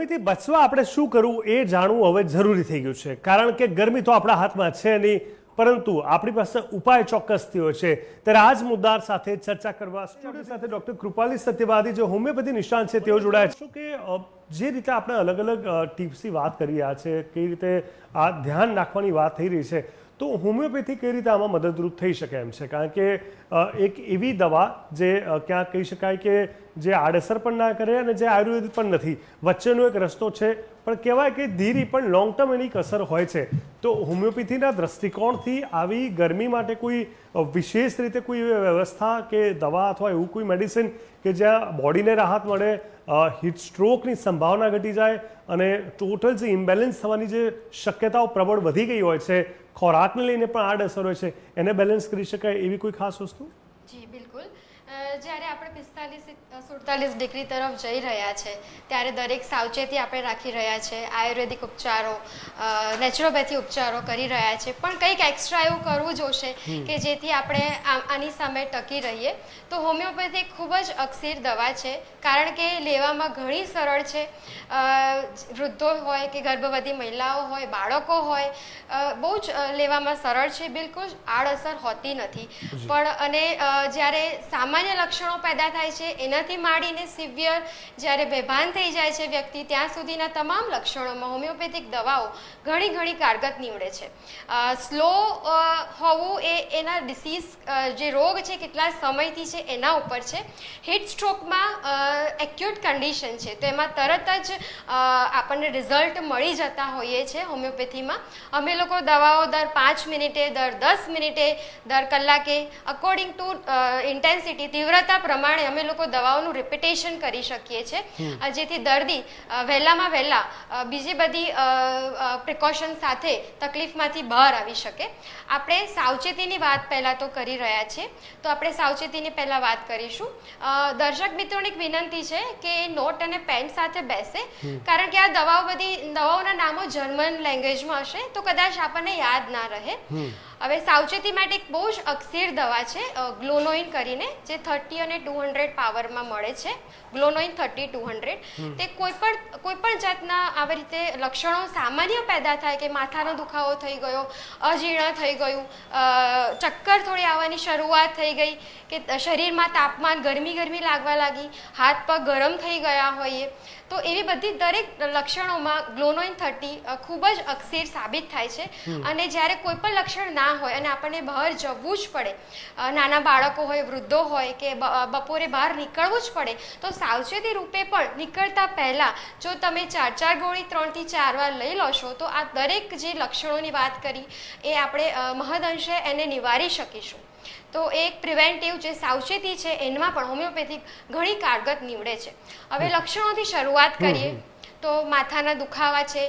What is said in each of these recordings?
ગરમીથી બચવા આપણે શું કરવું એ જાણવું હવે જરૂરી થઈ ગયું છે. કારણ કે ગરમી તો આપણા હાથમાં છે નહીં, પરંતુ આપણી પાસે ઉપાય ચોક્કસથી હોય છે. ત્યારે આ જ મુદ્દા સાથે ચર્ચા કરવા સ્ટુડિયો સાથે ડોક્ટર કૃપાલી સત્યવાદી જે હોમિયોપેથી નિષ્ણાંત છે, તેઓ જોડાયા છે. કે જે રીતે આપણે અલગ અલગ ટિપ્સની વાત કરી રહ્યા છે, કઈ રીતે આ ધ્યાન રાખવાની વાત થઈ રહી છે, તો હોમિયોપેથી કઈ રીતે આમાં મદદરૂપ થઈ શકે એમ છે? કારણ કે એક એવી દવા જે ક્યાં કહી શકાય કે જે આડઅસર પણ ના કરે અને જે આયુર્વેદ પણ નથી. વચ્ચેનો એક રસ્તો છે, પણ કહેવાય કે ધીરી પણ લોંગ ટર્મ એની અસર હોય છે. તો હોમિયોપેથીના દ્રષ્ટિકોણથી આવી ગરમી માટે કોઈ વિશેષ રીતે કોઈ વ્યવસ્થા કે દવા અથવા એવું કોઈ મેડિસિન કે જ્યાં બોડીને રાહત મળે હીટ સ્ટ્રોકની સંભાવના ઘટી જાય અને ટોટલ જે ઇમ્બેલેન્સ થવાની જે શક્યતાઓ પ્રબળ વધી ગઈ હોય છે, ખોરાકને લઈને પણ આડઅસર હોય છે. એને બેલેન્સ કરી શકાય એવી કોઈ ખાસ વસ્તુ? જી, બિલકુલ. જ્યારે આપણે પિસ્તાલીસ સુડતાલીસ ડિગ્રી તરફ જઈ રહ્યા છે ત્યારે દરેક સાવચેતી આપણે રાખી રહ્યા છે આયુર્વેદિક ઉપચારો નેચરોપેથી ઉપચારો કરી રહ્યા છે. પણ કંઈક એક્સ્ટ્રા એવું કરવું જોશે કે જેથી આપણે આની સામે ટકી રહીએ. તો હોમિયોપેથી ખૂબ જ અક્ષીર દવા છે કારણ કે લેવામાં ઘણી સરળ છે. વૃદ્ધો હોય કે ગર્ભવતી મહિલાઓ હોય બાળકો હોય બહુ જ લેવામાં સરળ છે. બિલકુલ આડઅસર હોતી નથી. પણ અને જ્યારે સામાન્ય લક્ષણો પેદા થાય છે, એનાથી માંડીને સિવિયર જ્યારે બેભાન થઈ જાય છે વ્યક્તિ, ત્યાં સુધીના તમામ લક્ષણોમાં હોમિયોપેથિક દવાઓ ઘણી ઘણી કારગત નીવડે છે. સ્લો હોવું એ એના ડિસીઝ જે રોગ છે, કેટલા સમયથી છે, એના ઉપર છે. હિટ સ્ટ્રોકમાં એક્યુટ કન્ડિશન છે, તો એમાં તરત જ આપણને રિઝલ્ટ મળી જતા હોઈએ છે હોમિયોપેથીમાં. અમે લોકો દવાઓ દર પાંચ મિનિટે, દર દસ મિનિટે, દર કલાકે અકોર્ડિંગ ટુ ઇન્ટેન્સિટી તીવ્રતા પ્રમાણે અમે લોકો દવાઓનું રિપીટેશન કરી શકીએ છીએ. જેથી દર્દી વહેલામાં વહેલા બીજી બધી પ્રિકોશન સાથે તકલીફમાંથી બહાર આવી શકે. આપણે સાવચેતીની વાત પહેલાં તો કરી રહ્યા છીએ. તો આપણે સાવચેતીની પહેલાં વાત કરીશું. દર્શક મિત્રોની એક વિનંતી છે કે એ નોટ અને પેન સાથે બેસે. કારણ કે આ દવાઓ બધી દવાઓના નામો જર્મન લેંગ્વેજમાં હશે તો કદાચ આપણને યાદ ના રહે. હવે સાવચેતી માટે એક બહુ જ અક્ષીર દવા છે ગ્લોનોઇન કરીને જે થર્ટી અને ટુ હંડ્રેડ પાવરમાં મળે છે. ગ્લોનોઇન થર્ટી ટુ હંડ્રેડ. તે કોઈ પણ કોઈ પણ જાતના આવી રીતે લક્ષણો સામાન્ય પેદા થાય કે માથાનો દુખાવો થઈ ગયો અજીર્ણ થઈ ગયું ચક્કર થોડી આવવાની શરૂઆત થઈ ગઈ કે શરીરમાં તાપમાન ગરમી ગરમી લાગવા લાગી હાથ પગ ગરમ થઈ ગયા હોઈએ તો એવી બધી દરેક લક્ષણોમાં ગ્લોનોઇન થર્ટી ખૂબ જ અક્ષીર સાબિત થાય છે. અને જ્યારે કોઈ પણ લક્ષણ ના હોય અને આપણને બહાર જવું જ પડે નાના બાળકો હોય વૃદ્ધો હોય કે બપોરે બહાર નીકળવું જ પડે તો સાવચેતી રૂપે પણ નીકળતા પહેલાં જો તમે ચાર ચાર ગોળી ત્રણથી ચાર વાર લઈ લો છો તો આ દરેક જે લક્ષણોની વાત કરી એ આપણે મહદ મહદઅંશે એને નિવારી શકીશું. તો એક પ્રિવેન્ટિવ જે સાવચેતી છે એમાં પણ હોમિયોપેથિક ઘણી કારગત નીવડે છે. હવે લક્ષણોથી શરૂઆત કરીએ. તો માથાના દુખાવા છે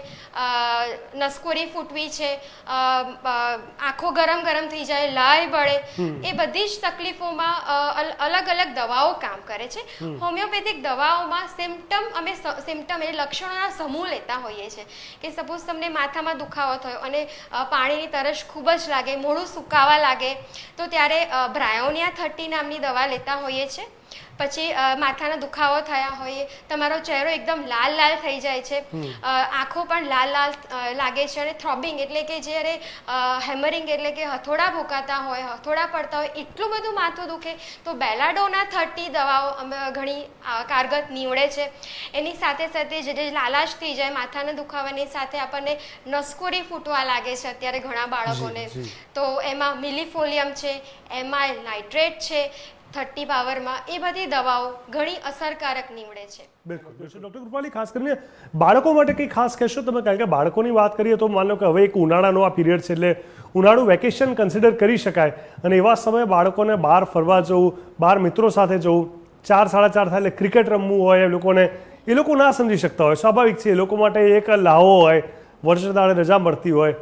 નસકોરી ફૂટવી છે આંખો ગરમ ગરમ થઈ જાય લાય બળે એ બધી જ તકલીફોમાં અલ- અલગ અલગ દવાઓ કામ કરે છે. હોમિયોપેથિક દવાઓમાં સિમ્ટમ અમે સિમ્ટમ એટલે લક્ષણોના સમૂહ લેતા હોઈએ છીએ કે સપોઝ તમને માથામાં દુખાવો થયો અને પાણીની તરસ ખૂબ જ લાગે મોડું સુકાવા લાગે તો ત્યારે બ્રાયોનિયા થર્ટી નામની દવા લેતા હોઈએ છીએ પછી માથાના દુખાવો થયા હોય તમારો ચહેરો એકદમ લાલ લાલ થઈ જાય છે. આંખો પણ લાલ લાલ લાગે છે અને થ્રોબિંગ એટલે કે જ્યારે હેમરિંગ એટલે કે હથોડા ભૂકાતા હોય હથોડા પડતા હોય એટલું બધું માથું દુખે તો બેલાડોના થર્ટી દવાઓ ઘણી કારગર નીવડે છે. એની સાથે સાથે જે લાલાશ થઈ જાય માથાના દુખાવાની સાથે આપણને નસકોરી ફૂટવા લાગે છે અત્યારે ઘણા બાળકોને. તો એમાં મિલીફોલિયમ છે એમાં નાઇટ્રેટ છે થર્ટી પાવરમાં એ બધી દવાઓ ઘણી અસરકારક નીવડે છે. બિલકુલ બિલકુલ. ડૉક્ટર કૃપાલી, ખાસ કરીને બાળકો માટે કંઈ ખાસ કહેશો તમે? કારણ કે બાળકોની વાત કરીએ તો માનો કે હવે એક ઉનાળાનો આ પીરિયડ છે એટલે ઉનાળું વેકેશન કન્સિડર કરી શકાય. અને એવા સમયે બાળકોને બહાર ફરવા જવું, બહાર મિત્રો સાથે જવું, ચાર, સાડા ચાર થાય એટલે ક્રિકેટ રમવું હોય, એ લોકોને, એ લોકો ના સમજી શકતા હોય. સ્વાભાવિક છે, એ લોકો માટે એક લાવો હોય વર્ષદાળે રજા મળતી હોય,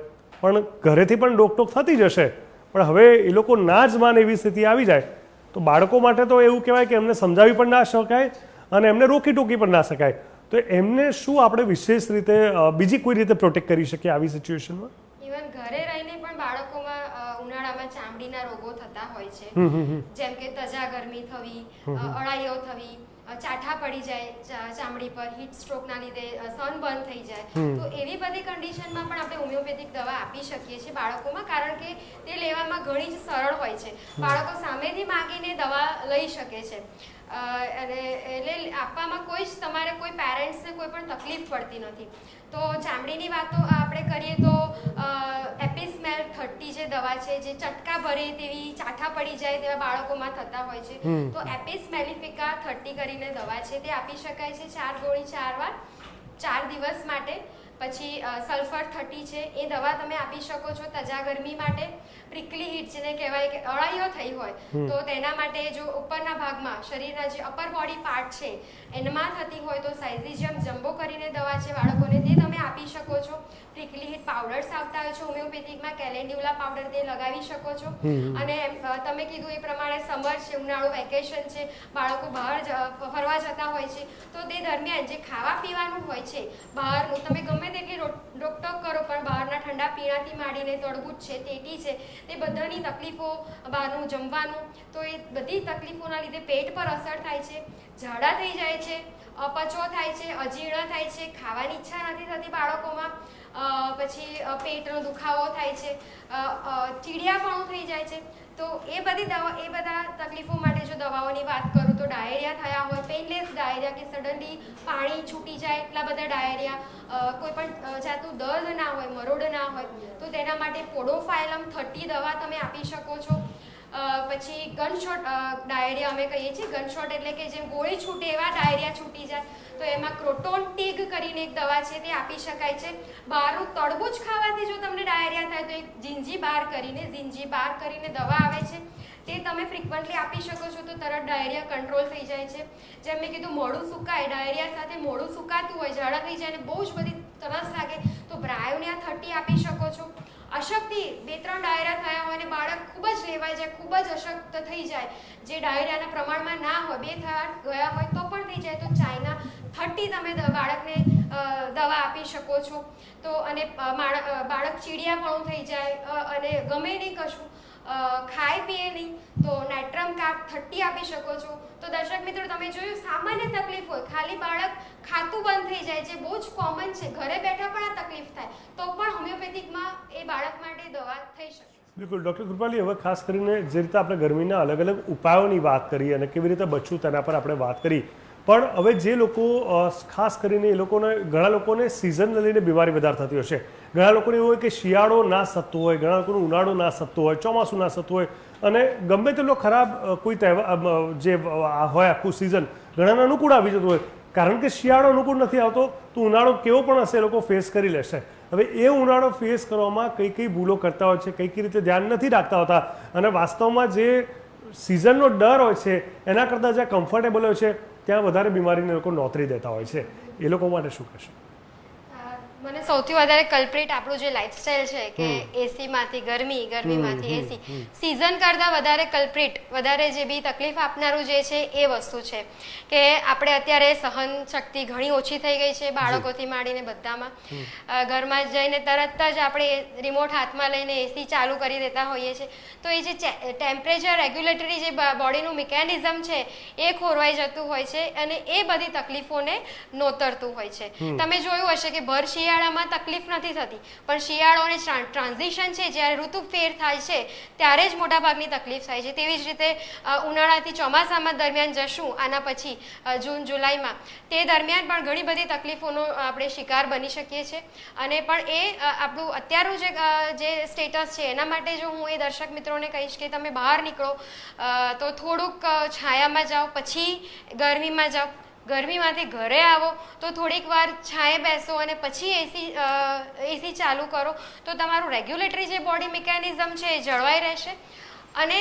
પણ ઘરેથી પણ ડોકટોક થતી જ હશે. પણ હવે એ લોકો ના જ માને એવી સ્થિતિ આવી જાય. તો બાળકો માટે તો એવું કહેવાય કે એમને સમજાવી પણ ના શકાય અને એમને રોકી ટોકી પણ ના શકાય. તો એમને શું આપણે વિશેષ રીતે બીજી કોઈ રીતે પ્રોટેક્ટ કરી શકીએ આવી સિચ્યુએશનમાં ઇવન ઘરે રહીને પણ બાળકોમાં ઉનાળામાં ચામડીના રોગો થતા હોય છે. જેમ કે તજા ગરમી થવી અળાઈઓ થવી ચાઠા પડી જાય ચામડી પર હીટ સ્ટ્રોકના લીધે સન બંધ થઈ જાય. તો એવી બધી કન્ડિશનમાં પણ આપણે હોમિયોપેથિક દવા આપી શકીએ છીએ બાળકોમાં કારણ કે તે લેવામાં ઘણી જ સરળ હોય છે. બાળકો સામેથી માગીને દવા લઈ શકે છે. અને એટલે આપવામાં કોઈ જ તમારે કોઈ પેરેન્ટ્સને કોઈ પણ તકલીફ પડતી નથી. તો ચામડીની વાતો આપણે કરીએ તો એપિસ્મેલ થર્ટી જે દવા છે જે ચટકા ભરે તેવી ચાઠા પડી જાય તેવા બાળકોમાં થતા હોય છે. તો એપિસ્મેલિફિકા થર્ટી કરીને દવા છે તે આપી શકાય છે ચાર ગોળી ચાર વાર ચાર દિવસ માટે. પછી સલ્ફર થર્ટી છે એ દવા તમે આપી શકો છો તજા ગરમી માટે. પ્રિકલી હીટ જેને કહેવાય કે અળાઈઓ થઈ હોય તો તેના માટે જો ઉપરના ભાગમાં શરીરના જે અપર બોડી પાર્ટ છે એનમાં થતી હોય તો સાઇઝિઝિયમ જમ્બો કરીને દવા છે બાળકોને તે તમે આપી શકો છો પ્રિકલી હીટ પાવડર્સ આવતા હોય છે હોમિયોપેથિકમાં કેલેન્ડ્યુલા પાવડર તે લગાવી શકો છો. અને તમે કીધું એ પ્રમાણે સમર છે ઉનાળો વેકેશન છે બાળકો બહાર ફરવા જતા હોય છે તો તે દરમિયાન જે ખાવા પીવાનું હોય છે બહારનું તમે ગમે તેટલી રોકટોક કરો પણ બહારના ઠંડા પીણાથી માંડીને તળબૂચ છે તેટી છે તે બધાની તકલીફો બહારનું જમવાનું તો એ બધી તકલીફોના લીધે પેટ પર અસર થાય છે ઝાડા થઈ જાય છે અપચો થાય છે, અજીર્ણ થાય છે, ખાવાની ઈચ્છા નથી થતી બાળકોમાં. પછી પેટનો દુખાવો થાય છે ચીડિયાપણું થઈ જાય છે. તો એ બધી દવા, એ બધા તકલીફો માટે જો દવાઓની વાત કરું તો ડાયરિયા થયા હોય, પેઇનલેસ ડાયરિયા કે સડનલી પાણી છૂટી જાય એટલા બધા ડાયરિયા. કોઈ પણ જાતનું દર્દ ના હોય, મરોડ ના હોય, તો તેના માટે પોડોફાયલમ થર્ટી દવા તમે આપી શકો છો. પછી ગનશોટ ડાયરિયા અમે કહીએ છીએ. ગનશોટ એટલે કે જેમ ગોળી છૂટે એવા ડાયરિયા છૂટી જાય. તો એમાં ક્રોટોન ટીગ કરીને એક દવા છે તે આપી શકાય છે. બહારનું તડબૂચ ખાવાથી જો તમને ડાયરિયા થાય તો એક જીંજી બાર કરીને જીંજી બાર કરીને દવા આવે છે. તે તમે ફ્રિકવન્ટલી આપી શકો છો તો તરત ડાયરિયા કંટ્રોલ થઈ જાય છે. જેમ મેં કીધું, મોડું સુકાય, ડાયરિયા સાથે મોડું સુકાતું હોય, ઝાડા થઈ જાય અને બહુ જ બધી તરસ લાગે, તો બ્રાયોનિયા થર્ટી આપી શકો છો. અશક્તિ બે ત્રણ ડાયરા થયા હોય અને બાળક ખૂબ જ લેવાઈ જાય ખૂબ જ અશક્ત થઈ જાય. જે ડાયરિયાના પ્રમાણમાં ના હોય, બે થયા ગયા હોય તો પણ થઈ જાય. તો ચાઇના થર્ટી તમે બાળકને દવા આપી શકો છો. તો અને બાળક ચીડિયાપણું થઈ જાય અને ગમે નહીં કશું ખાય, પીએ નહીં. તો નાઇટ્રમ કાપ થર્ટી આપી શકો છો. તો દર્શક મિત્રો, તમે જોયું, સામાન્ય તકલીફ હોય. ખાલી બાળક ખાતું બંધ થઈ જાય, જે બહુ જ કોમન છે. ઘરે બેઠા પણ આ તકલીફ થાય. તો પણ હોમિયોપેથિકમાં એ બાળક માટે દવા થઈ શકે. બિલકુલ. ડૉક્ટર કૃપાલી, હવે ખાસ કરીને જે રીતે આપણે ગરમીના અલગ અલગ ઉપાયોની વાત કરી અને કેવી રીતે બચવું તેના પર આપણે વાત કરી પણ હવે જે લોકો ખાસ કરીને એ લોકોને, ઘણા લોકોને સિઝનને લઈને બીમારી વધારે થતી હશે. ઘણા લોકોને એવું હોય કે શિયાળો ના સતતો હોય, ઘણા લોકોનું ઉનાળો ના સતતો હોય, ચોમાસું ના સતતું હોય. અને ગમે તેટલો ખરાબ કોઈ તહેવાર જે હોય આખું સિઝન ઘણાને અનુકૂળ આવી જતું હોય. કારણ કે શિયાળો અનુકૂળ નથી આવતો, તો ઉનાળો કેવો પણ હશે એ લોકો ફેસ કરી લેશે. હવે એ ઉનાળો ફેસ કરવામાં કઈ કઈ ભૂલો કરતા હોય છે, કઈ કઈ રીતે ધ્યાન નથી રાખતા હોતા. અને વાસ્તવમાં જે સિઝનનો ડર હોય છે, એના કરતાં જ્યાં કમ્ફર્ટેબલ હોય છે ત્યાં વધારે બીમારીને લોકો નોતરી દેતા હોય છે. એ લોકો માટે શું કહેશો? મને સૌથી વધારે કલ્પ્રિટ આપણું જે લાઈફસ્ટાઈલ છે કે એસી માંથી ગરમી ગરમીમાંથી એસી સિઝન કરતાં વધારે કલ્પ્રિટ વધારે જે બી તકલીફ આપનારું જે છે એ વસ્તુ છે. કે આપણે અત્યારે સહન શક્તિ ઘણી ઓછી થઈ ગઈ છે બાળકોથી માંડીને બધામાં. ઘરમાં જઈને તરત જ આપણે રિમોટ હાથમાં લઈને એસી ચાલુ કરી દેતા હોઈએ છીએ તો એ જે ટેમ્પરેચર રેગ્યુલેટરી જે બોડીનું મિકેનિઝમ છે એ ખોરવાઈ જતું હોય છે અને એ બધી તકલીફોને નોતરતું હોય છે. તમે જોયું હશે કે ભર શિયાળામાં તકલીફ નથી થતી. પણ શિયાળો અને ટ્રાન્ઝિશન છે, જ્યારે ઋતુ ફેર થાય છે, ત્યારે જ મોટાભાગની તકલીફ થાય છે. તેવી જ રીતે ઉનાળાથી ચોમાસામાં દરમિયાન જશું, આના પછી જૂન, જુલાઈમાં. તે દરમિયાન પણ ઘણી બધી તકલીફોનો આપણે શિકાર બની શકીએ છીએ. અને પણ એ આપણું અત્યારનું જે જે સ્ટેટસ છે, એના માટે જો હું એ દર્શક મિત્રોને કહીશ કે તમે બહાર નીકળો તો થોડુંક છાયામાં જાઓ, પછી ગરમીમાં જાઓ. ગરમીમાંથી ઘરે આવો, તો થોડીક વાર છાંએ બેસો અને પછી એસી એસી ચાલુ કરો. તો તમારું રેગ્યુલેટરી જે બોડી મિકેનિઝમ છે એ જળવાઈ રહેશે. અને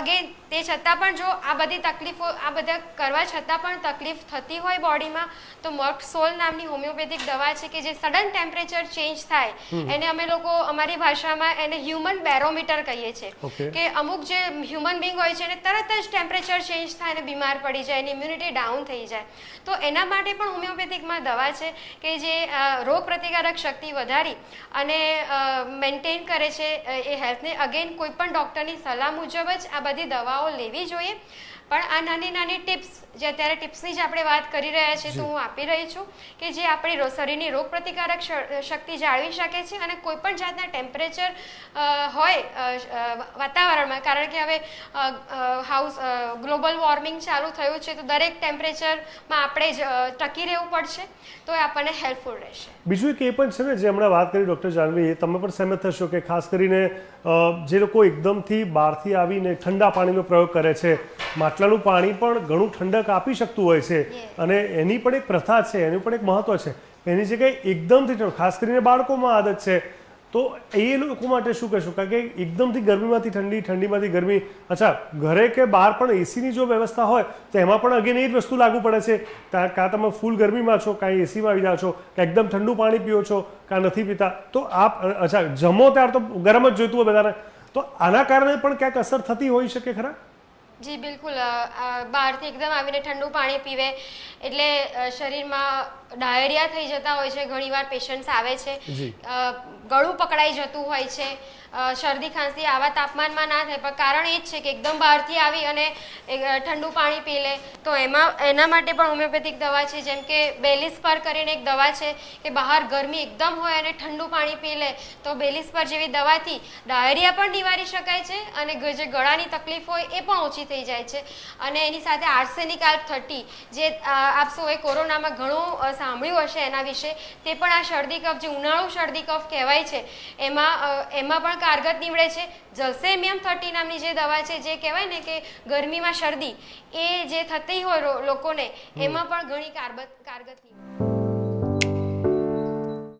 અગેન તે છતાં પણ જો આ બધી તકલીફો આ બધા કરવા છતાં પણ તકલીફ થતી હોય બોડીમાં તો મર્કસોલ નામની હોમિયોપેથિક દવા છે કે જે સડન ટેમ્પરેચર ચેન્જ થાય એને અમે લોકો અમારી ભાષામાં એને હ્યુમન બેરોમીટર કહીએ છીએ. કે અમુક જે હ્યુમન બિંગ હોય છે એને તરત જ ટેમ્પરેચર ચેન્જ થાય અને બીમાર પડી જાય એની ઇમ્યુનિટી ડાઉન થઈ જાય. તો એના માટે પણ હોમિયોપેથિકમાં દવા છે કે જે રોગ પ્રતિકારક શક્તિ વધારી અને મેન્ટેન કરે છે એ હેલ્થને. અગેન કોઈ પણ ડૉક્ટરની સલાહ મુજબ જ આ બધી દવાઓ લેવી જોઈએ. પણ આ નાની નાની ટિપ્સ જે અત્યારે ટિપ્સની જ આપણે વાત કરી રહ્યા છીએ તો હું આપી રહી છું કે જે આપણી શરીરની રોગ પ્રતિકારક શક્તિ જાળવી શકે છે અને કોઈ પણ જાતના ટેમ્પરેચર હોય વાતાવરણમાં. કારણ કે હવે હાઉસ ગ્લોબલ વોર્મિંગ ચાલુ થયું છે તો દરેક ટેમ્પરેચરમાં આપણે જ ટકી રહેવું પડશે. તો એ આપણને હેલ્પફુલ રહેશે. બીજું એક એ પણ છે ને જે હમણાં વાત કરી ડૉક્ટર જાનવી તમે પણ સહેમત થશો કે ખાસ કરીને જે લોકો એકદમથી બહારથી આવીને ઠંડા પાણીનો પ્રયોગ કરે છે માટલાનું પાણી પણ ઘણું ઠંડક આપી શકતું હોય છે. અને એની પણ એક પ્રથા છે એનું પણ એક મહત્વ છે. એની જગ્યાએ એકદમથી ખાસ કરીને બાળકોમાં આદત છે. તો એ લોકો માટે શું કહેશું? કારણ કે એકદમથી ગરમીમાંથી ઠંડી, ઠંડીમાંથી ગરમી. અચ્છા, ઘરે કે બહાર પણ એસીની જો વ્યવસ્થા હોય, તો એમાં પણ અગેન એ જ વસ્તુ લાગુ પડે છે. કાં તમે ફૂલ ગરમીમાં છો કાં એસીમાં આવી જાઓ છો, કે એકદમ ઠંડુ પાણી પીઓ છો, કાં નથી પીતા, તો આપ, અચ્છા, જમો ત્યારે તો ગરમ જ જોઈતું હોય બધાને. તો આના કારણે પણ ક્યાંક અસર થતી હોઈ શકે ખરા? જી બિલકુલ. બહારથી એકદમ આવીને ઠંડુ પાણી પીવે. એટલે શરીરમાં ડાયરિયા થઈ જતા હોય છે ઘણીવાર પેશન્ટ્સ આવે છે. ગળું પકડાઈ જતું હોય છે. શરદી, ખાંસી આવા તાપમાનમાં ના થાય. પણ કારણ એ જ છે કે એકદમ બહારથી આવી અને ઠંડુ પાણી પી લે. તો એમાં, એના માટે પણ હોમિયોપેથિક દવા છે. જેમ કે બેલિસ્પર કરીને એક દવા છે કે બહાર ગરમી એકદમ હોય અને ઠંડુ પાણી પી લે, તો બેલિસ્પર જેવી દવાથી ડાયરિયા પણ નિવારી શકાય છે અને જે ગળાની તકલીફ હોય એ પણ ઓછી થઈ જાય છે. અને એની સાથે આર્સેનિક આલ્પ થર્ટી, જે આપ સૌએ કોરોનામાં ઘણું સાંભળ્યું હશે એના વિશે, તે પણ આ શરદી કફ, જે ઉનાળુ શરદી કફ કહેવાય છે, એમાં એમાં પણ કારગત નીવડે છે. જલસેમિયમ થર્ટી નામની જે દવા છે જે કહેવાય ને કે ગરમીમાં શરદી એ જે થતી હોય લોકોને એમાં પણ ઘણી કારગત કારગત નીવડે